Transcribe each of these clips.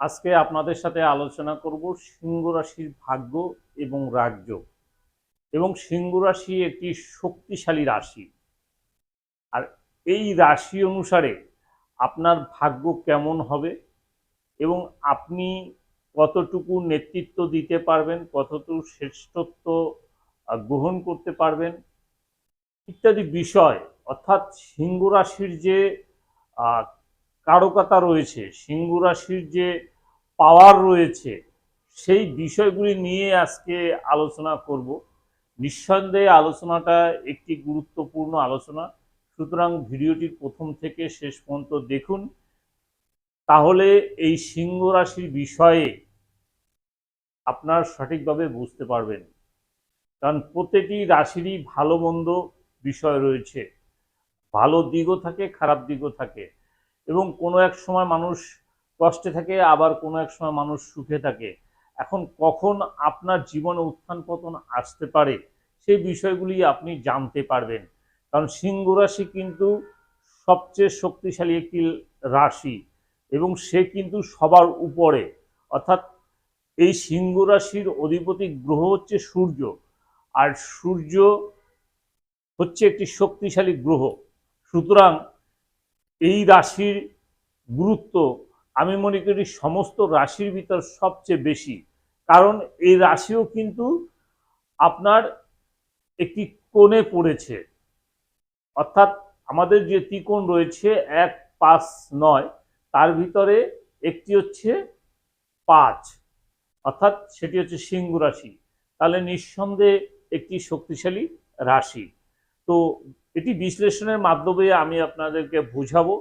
আজকে আপনাদের সাথে আলোচনা করব সিংহ রাশির ভাগ্য এবং রাজযোগ এবং সিংহ রাশি একটি শক্তিশালী রাশি। আর এই রাশি অনুসারে আপনার ভাগ্য কেমন হবে? এবং আপনি কতটুকু নেতৃত্ব দিতে পারবেন? কতটুকু শ্রেষ্ঠত্ব গ্রহণ করতে পারবেন? ইত্যাদি বিষয়। অর্থাৎ সিংহ রাশির যে কারকতা রয়েছে সিংহ রাশির যে পাওয়ার রয়েছে, সেই বিষয়গুলি নিয়ে আজকে আলোচনা করব। নিঃসন্দেহে আলোচনাটা একটি গুরুত্বপূর্ণ আলোচনা। সুতরাং ভিডিওটির প্রথম থেকে শেষ পর্যন্ত দেখুন। তাহলে এই সিংহ রাশির বিষয়ে আপনার সঠিকভাবে বুঝতে পারবেন। কারণ প্রতিটি রাশিরই ভালো মন্দ বিষয় রয়েছে। ভালো দিকও থাকে, খারাপ দিকও থাকে। এবং কোনো এক সময় মানুষ কষ্টে থাকে, আবার কোনো এক সময় মানুষ সুখে থাকে। এখন কখন আপনার জীবনে উত্থান পতন আসতে পারে সেই বিষয়গুলি আপনি জানতে পারবেন। কারণ সিংহ রাশি কিন্তু সবচেয়ে শক্তিশালী একটি রাশি এবং সে কিন্তু সবার উপরে। অর্থাৎ এই সিংহ রাশির অধিপতি গ্রহ হচ্ছে সূর্য, আর সূর্য হচ্ছে একটি শক্তিশালী গ্রহ। সুতরাং এই রাশির গুরুত্ব আমি মনে করি সমস্ত রাশির ভিতর সবচেয়ে বেশি। কারণ এই রাশিও কিন্তু আপনার একটি কোণে পড়েছে। অর্থাৎ আমাদের যে ত্রিকোণ রয়েছে এক, পাঁচ, নয়, তার ভিতরে একটি হচ্ছে পাঁচ। অর্থাৎ সেটি হচ্ছে সিংহ রাশি। তাহলে নিঃসন্দেহে একটি শক্তিশালী রাশি। তো এটি বিশ্লেষণের মাধ্যমে আমি আপনাদেরকে বোঝাবো।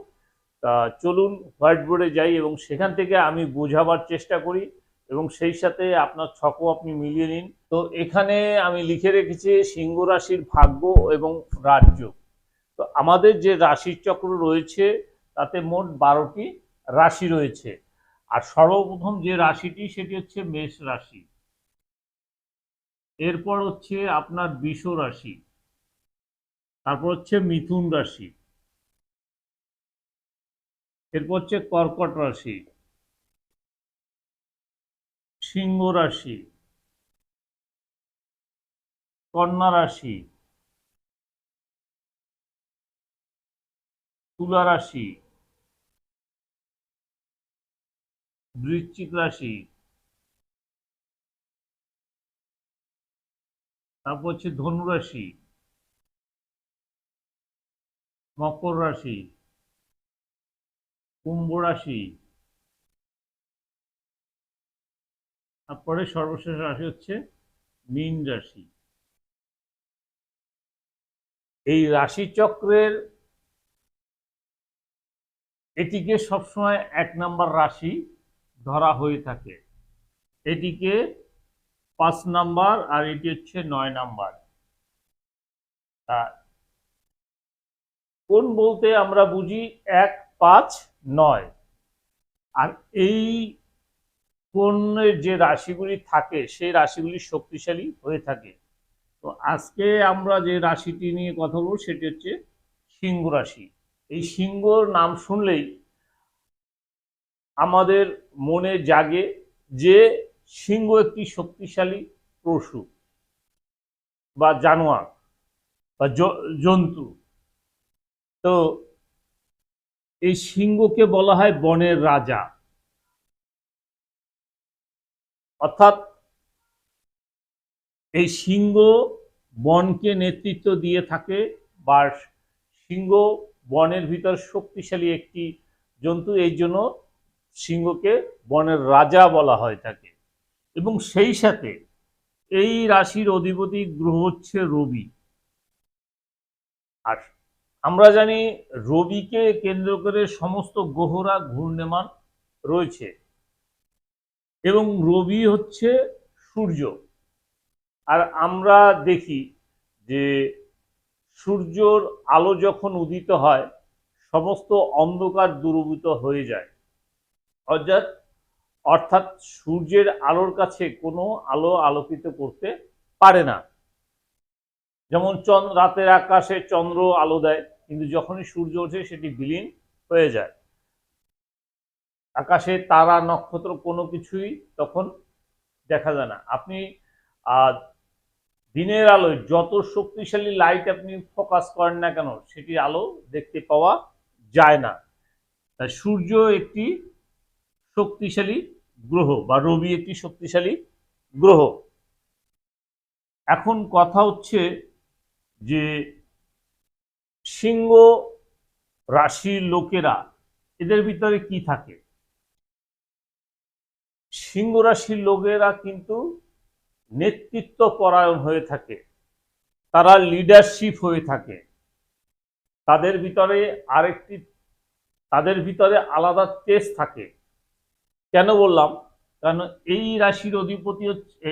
তা চলুন হোয়াইট বোর্ডে যাই এবং সেখান থেকে আমি বোঝাবার চেষ্টা করি এবং সেই সাথে আপনার ছকও আপনি মিলিয়ে নিন। তো এখানে আমি লিখে রেখেছি সিংহ রাশির ভাগ্য এবং রাজ্য। তো আমাদের যে রাশির চক্র রয়েছে, তাতে মোট বারোটি রাশি রয়েছে। আর সর্বপ্রথম যে রাশিটি, সেটি হচ্ছে মেষ রাশি। এরপর হচ্ছে আপনার বিষ রাশি। তারপর হচ্ছে মিথুন রাশি। এরপর হচ্ছে কর্কট রাশি, সিংহ রাশি, কন্যা রাশি, তুলা রাশি, বৃশ্চিক রাশি, তারপর হচ্ছে ধনু রাশি, মকর রাশি কুম্ভ রাশি। তারপরে সর্বশেষ রাশি হচ্ছে মীন রাশি। এই রাশিচক্রের এটিকে সবসময় এক নাম্বার রাশি ধরা হয়ে থাকে। এটিকে পাঁচ নাম্বার আর এটি হচ্ছে নয় নাম্বার। কোন বলতে আমরা বুঝি এক পাঁচ, নয়। আর এই কোণের যে রাশিগুলি থাকে, সেই রাশিগুলি শক্তিশালী হয়ে থাকে। তো আজকে আমরা যে রাশিটি নিয়ে কথা বলব, সেটি হচ্ছে সিংহ রাশি। এই সিংহর নাম শুনলেই আমাদের মনে জাগে যে সিংহ একটি শক্তিশালী পশু বা জানোয়ার বা জন্তু। তো এই সিংহকে বলা হয় বনের রাজা। অর্থাৎ এই সিংহ বনকে নেতৃত্ব দিয়ে থাকে বা সিংহ বনের ভিতর শক্তিশালী একটি জন্তু, এই জন্য সিংহকে বনের রাজা বলা হয় থাকে এবং সেই সাথে এই রাশির অধিপতি গ্রহ হচ্ছে রবি। আর আমরা জানি রবিকে কেন্দ্র করে সমস্ত গ্রহরা ঘূর্ণমান রয়েছে এবং রবি হচ্ছে সূর্য। আর আমরা দেখি যে সূর্যর আলো যখন উদিত হয়, সমস্ত অন্ধকার দূরভূত হয়ে যায়। অর্থাৎ অর্থাৎ সূর্যের আলোর কাছে কোনো আলো আলোকিত করতে পারে না। যেমন চন্দ্র, রাতের আকাশে চন্দ্র আলো দেয়, কিন্তু যখনই সূর্য ওঠে সেটি বিলীন হয়ে যায়। আকাশে তারা, নক্ষত্র কোনো কিছুই তখন দেখা যায় না। আপনি দিনের আলোয় যত শক্তিশালী লাইট আপনি ফোকাস করেন না কেন, সেটি আলো দেখতে পাওয়া যায় না। তাই সূর্য একটি শক্তিশালী গ্রহ বা রবি একটি শক্তিশালী গ্রহ। এখন কথা হচ্ছে যে সিংহ রাশির লোকেরা, এদের ভিতরে কি থাকে? সিংহ রাশির লোকেরা কিন্তু নেতৃত্ব পরায়ণ হয়ে থাকে। তারা লিডারশিপ হয়ে থাকে। তাদের ভিতরে আরেকটি, তাদের ভিতরে আলাদা তেজ থাকে। কেন বললাম? কারণ এই রাশির অধিপতি হচ্ছে,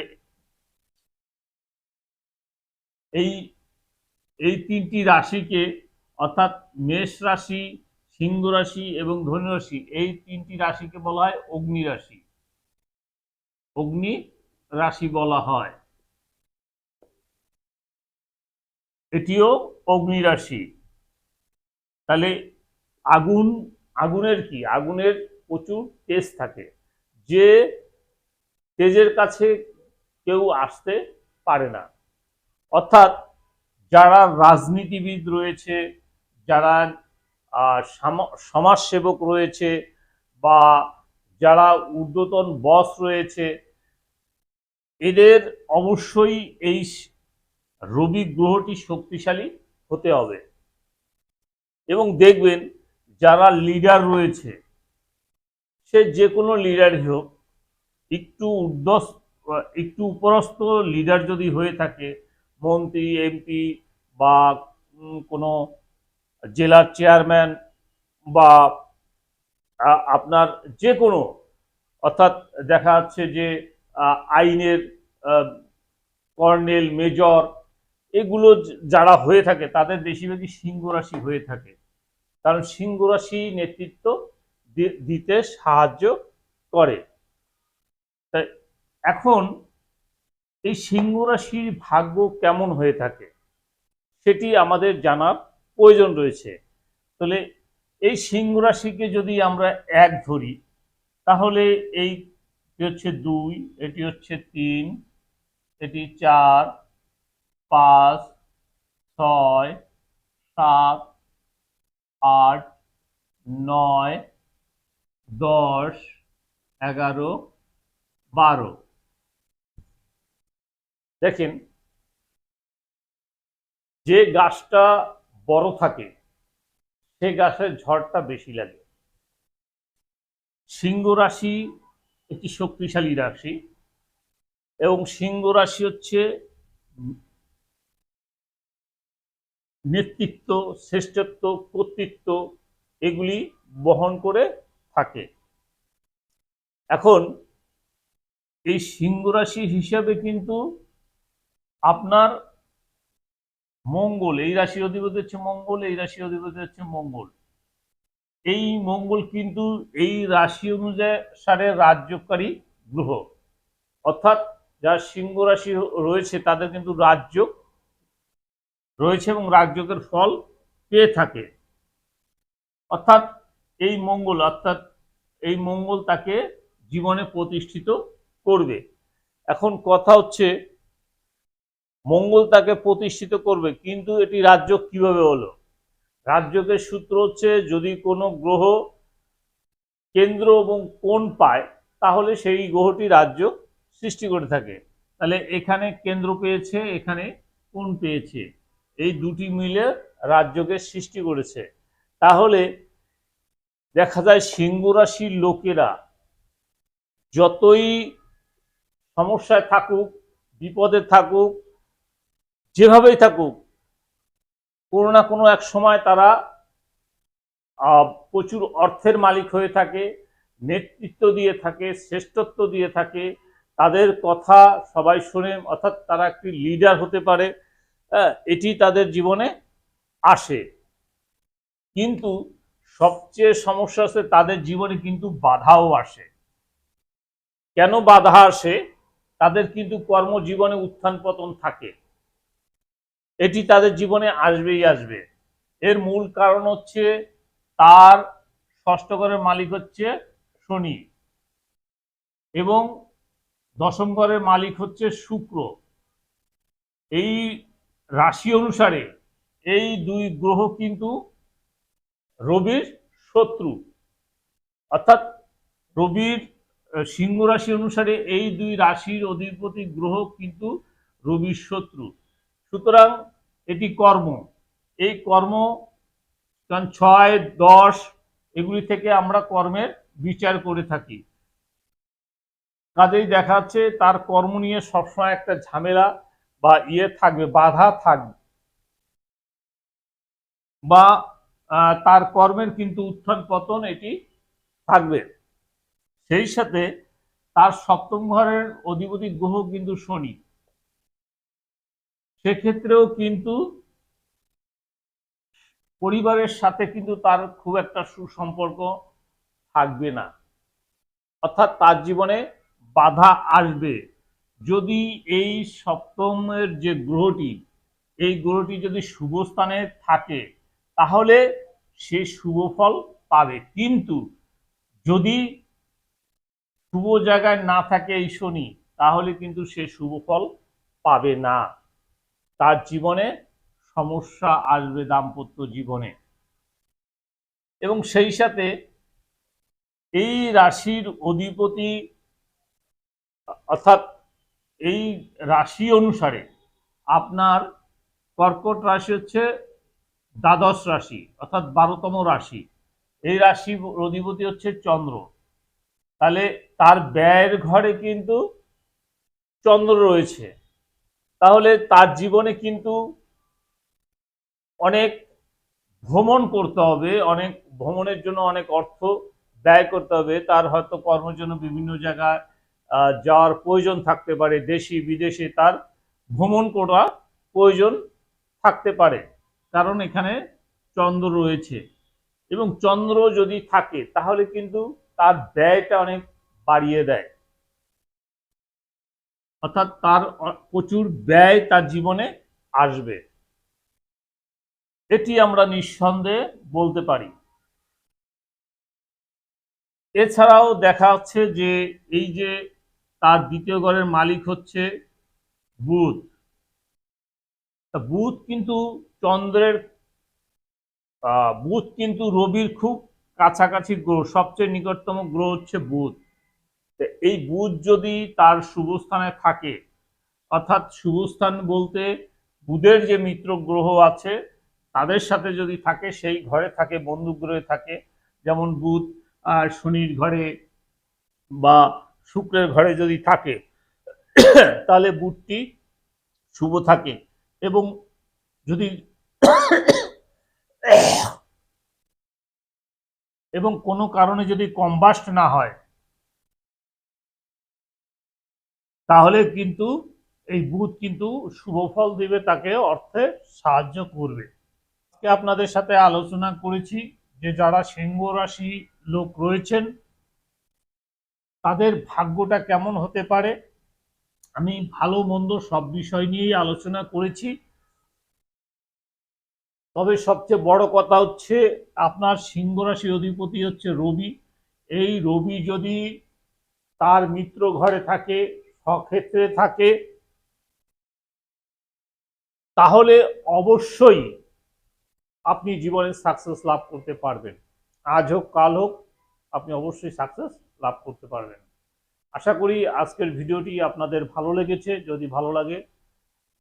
এই এই তিনটি রাশিকে, অর্থাৎ মেষ রাশি, সিংহ রাশি এবং ধনু রাশি, এই তিনটি রাশিকে বলা হয় অগ্নি রাশি। অগ্নি রাশি বলা হয়। এটিও অগ্নি রাশি। তাহলে আগুন, আগুনের কি? আগুনের প্রচুর তেজ থাকে। যে তেজের কাছে কেউ আসতে পারে না। অর্থাৎ যারা রাজনীতিবিদ রয়েছে, যারা সমাজসেবক রয়েছে বা যারা ঊর্ধ্বতন বস রয়েছে, এদের অবশ্যই এই রবি গ্রহটি শক্তিশালী হতে হবে। এবং দেখবেন যারা লিডার রয়েছে, সে যে কোনো লিডারই হোক, একটু ঊর্ধ্বস একটু উপরস্থ লিডার যদি হয়ে থাকে মন্ত্রী, এমপি বা কোনো জেলার চেয়ারম্যান বা আপনার যে কোনো অর্থাৎ দেখা যাচ্ছে যে আইনের কর্নেল, মেজর, এগুলো যারা হয়ে থাকে, তাদের বেশিরভাগই সিংহ রাশি হয়ে থাকে। কারণ সিংহ রাশি নেতৃত্ব দিতে সাহায্য করে। এখন এই সিংহ রাশির ভাগ্য কেমন হয়ে থাকে সেটি আমাদের জানার প্রয়োজন রয়েছে। তাহলে এই সিংহ রাশিকে যদি আমরা এক ধরি, তাহলে এই হচ্ছে দুই, এটি হচ্ছে তিন, এটি চার, পাঁচ, ছয়, সাত, আট, নয়, দশ, এগারো, বারো। দেখেন, যে গাছটা বড় থাকে, সে গাছের ঝড়টা বেশি লাগে। সিংহ রাশি একটি শক্তিশালী রাশি এবং সিংহ রাশি হচ্ছে নেতৃত্ব, শ্রেষ্ঠত্ব, কর্তৃত্ব এগুলি বহন করে থাকে। এখন এই সিংহ রাশি হিসাবে কিন্তু আপনার মঙ্গল, এই রাশির অধিপতি হচ্ছে মঙ্গল, এই রাশির অধিপতি হচ্ছে মঙ্গল। এই মঙ্গল কিন্তু এই রাশি অনুযায়ী সারে রাজ্যকারী গ্রহ। অর্থাৎ যার সিংহ রাশি রয়েছে, তাদের কিন্তু রাজ্য রয়েছে এবং রাজ্যকের ফল পেয়ে থাকে। অর্থাৎ এই মঙ্গল, অর্থাৎ এই মঙ্গল তাকে জীবনে প্রতিষ্ঠিত করবে। এখন কথা হচ্ছে মঙ্গল তাকে প্রতিষ্ঠিত করবে, কিন্তু এটি রাজ্য কীভাবে হলো? রাজ্যকের সূত্র হচ্ছে, যদি কোনো গ্রহ কেন্দ্র এবং কোণ পায়, তাহলে সেই গ্রহটি রাজ্য সৃষ্টি করে থাকে। তাহলে এখানে কেন্দ্র পেয়েছে, এখানে কোণ পেয়েছে। এই দুটি মিলে রাজ্যকে সৃষ্টি করেছে। তাহলে দেখা যায়, সিংহ রাশির লোকেরা যতই সমস্যায় থাকুক, বিপদে থাকুক যেভাবেই থাকুক, কোনো না কোনো এক সময় তারা প্রচুর অর্থের মালিক হয়ে থাকে, নেতৃত্ব দিয়ে থাকে, শ্রেষ্ঠত্ব দিয়ে থাকে, তাদের কথা সবাই শোনে, অর্থাৎ তারা একটি লিডার হতে পারে এটি তাদের জীবনে আসে। কিন্তু সবচেয়ে সমস্যা আছে তাদের জীবনে কিন্তু বাধাও আসে। কেন বাধা আসে? তাদের কিন্তু কর্মজীবনে উত্থান পতন থাকে। এটি তাদের জীবনে আসবেই আসবে। এর মূল কারণ হচ্ছে তার ষষ্ঠ ঘরের মালিক হচ্ছে শনি এবং দশম ঘরের মালিক হচ্ছে শুক্র। এই রাশি অনুসারে এই দুই গ্রহ কিন্তু রবির শত্রু। অর্থাৎ রবির সিংহ রাশি অনুসারে এই দুই রাশির অধিপতি গ্রহ কিন্তু রবির শত্রু। সুতরাং এটি কর্ম। এই কর্ম কারণ ছয়, দশ, এগুলি থেকে আমরা কর্মের বিচার করে থাকি। কাজেই দেখা যাচ্ছে তার কর্ম নিয়ে সবসময় একটা ঝামেলা বা ইয়ে থাকবে, বাধা থাকবে। বা তার কর্মের কিন্তু উত্থান পতন এটি থাকবে। সেই সাথে তার সপ্তম ঘরের অধিপতি গ্রহ কিন্তু শনি। সেক্ষেত্রেও কিন্তু পরিবারের সাথে কিন্তু তার খুব একটা সুসম্পর্ক থাকবে না। অর্থাৎ তার জীবনে বাধা আসবে। যদি এই সপ্তমের যে গ্রহটি, এই গ্রহটি যদি শুভ স্থানে থাকে, তাহলে সে শুভ ফল পাবে। কিন্তু যদি শুভ জায়গায় না থাকে এই শনি, তাহলে কিন্তু সে শুভ ফল পাবে না। তার জীবনে সমস্যা আসবে দাম্পত্য জীবনে। এবং সেই সাথে এই রাশির অধিপতি, অর্থাৎ এই রাশি অনুসারে আপনার কর্কট রাশি হচ্ছে দ্বাদশ রাশি, অর্থাৎ বারোতম রাশি। এই রাশি অধিপতি হচ্ছে চন্দ্র। তাহলে তার ব্যয়ের ঘরে কিন্তু চন্দ্র রয়েছে। তাহলে তার জীবনে কিন্তু অনেক ভ্রমণ করতে হবে, অনেক ভ্রমণের জন্য অনেক অর্থ ব্যয় করতে হবে। তার হয়তো কর্মের জন্য বিভিন্ন জায়গায় যাওয়ার প্রয়োজন থাকতে পারে, দেশি, বিদেশে তার ভ্রমণ করা প্রয়োজন থাকতে পারে। কারণ এখানে চন্দ্র রয়েছে। এবং চন্দ্র যদি থাকে, তাহলে কিন্তু তার ব্যয়টা অনেক বাড়িয়ে দেয়। অর্থাৎ তার প্রচুর ব্যয় তার জীবনে আসবে। এটি আমরা নিঃসন্দেহে বলতে পারি। এছাড়াও দেখা যাচ্ছে যে এই যে তার দ্বিতীয় ঘরের মালিক হচ্ছে বুধ। বুধ কিন্তু চন্দ্রের বুধ কিন্তু রবির খুব কাছাকাছি গ্রহ। সবচেয়ে নিকটতম গ্রহ হচ্ছে বুধ। এই বুধ যদি তার শুভস্থানে থাকে, অর্থাৎ শুভস্থান বলতে বুধের যে মিত্র গ্রহ আছে, তাদের সাথে যদি থাকে, সেই ঘরে থাকে বন্ধু গ্রহে থাকে, যেমন বুধ আর শনির ঘরে বা শুক্রের ঘরে যদি থাকে, তাহলে বুধটি শুভ থাকে। এবং যদি এবং কোনো কারণে যদি কম্বাস্ট না হয় তাহলে কিন্তু এই বুধ কিন্তু শুভ ফল দিবে, তাকে অর্থে সাহায্য করবে। আজকে আপনাদের সাথে আলোচনা করেছি যে যারা সিংহ রাশি লোক রয়েছেন, তাদের ভাগ্যটা কেমন হতে পারে? আমি ভালো মন্দ সব বিষয় নিয়েই আলোচনা করেছি। তবে সবচেয়ে বড় কথা হচ্ছে, আপনার সিংহ রাশির অধিপতি হচ্ছে রবি। এই রবি যদি তার মিত্র ঘরে থাকে স্বক্ষেত্রে থাকে, তাহলে অবশ্যই আপনি জীবনে সাকসেস লাভ করতে পারবেন। আজ হোক, কাল হোক, আপনি অবশ্যই সাকসেস লাভ করতে পারবেন। আশা করি আজকের ভিডিওটি আপনাদের ভালো লেগেছে। যদি ভালো লাগে,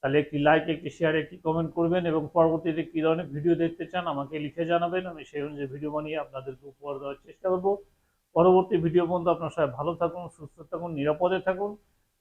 তাহলে একটি লাইক একটি শেয়ার একটি কমেন্ট করবেন এবং পরবর্তীতে কী ধরনের ভিডিও দেখতে চান আমাকে লিখে জানাবেন। আমি সেই অনুযায়ী ভিডিও বানিয়ে আপনাদেরকে উপহার দেওয়ার চেষ্টা করব। পরবর্তী ভিডিও পর্যন্ত আপনার সবাই ভালো থাকুন, সুস্থ থাকুন, নিরাপদে থাকুন।